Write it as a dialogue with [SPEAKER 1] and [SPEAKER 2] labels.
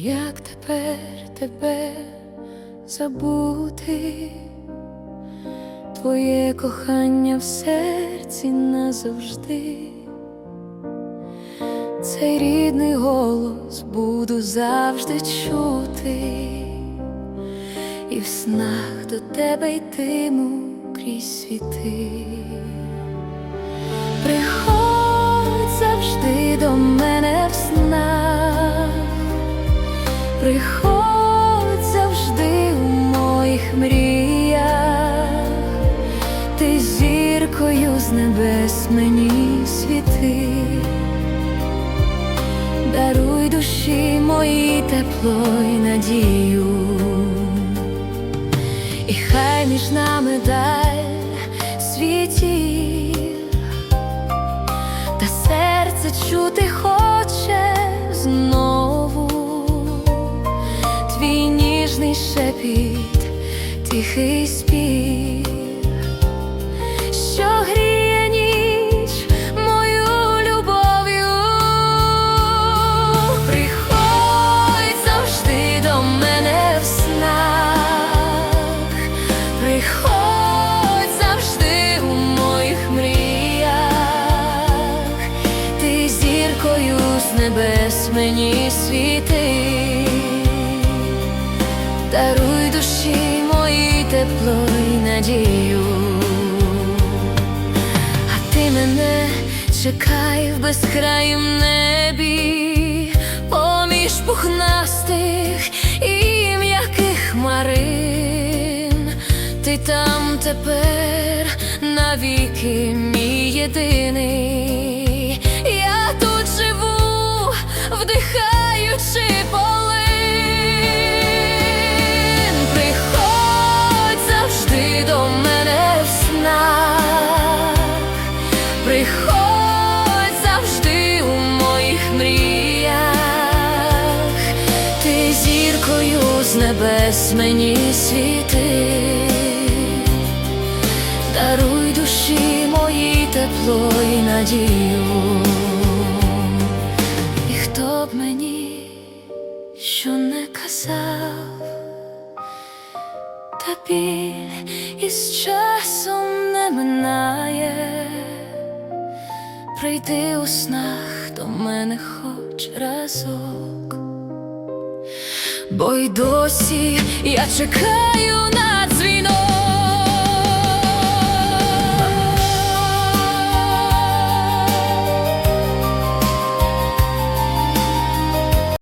[SPEAKER 1] Як тепер тебе забути, твоє кохання в серці назавжди, цей рідний голос буду завжди чути, і в снах до тебе йтиму крізь світи. Приходь завжди у моїх мріях, ти зіркою з небес мені світи, даруй душі мої тепло й надію, і хай між нами шепіт, тихий спів, що гріє ніч мою любов'ю. Приходь завжди до мене в снах, приходь завжди у моїх мріях, ти зіркою з небес мені світи, даруй душі мої тепло й надію, а ти мене чекай в безкраїм небі, поміж пухнастих і м'яких хмарин, ти там тепер навіки мій єдиний, я тут живу, вдихаючи полин. З небес мені світи, даруй душі мої тепло й надію, і хто б мені що не казав, та біль із часом не минає, прийди у снах до мене хоч разок, бо й досі я чекаю.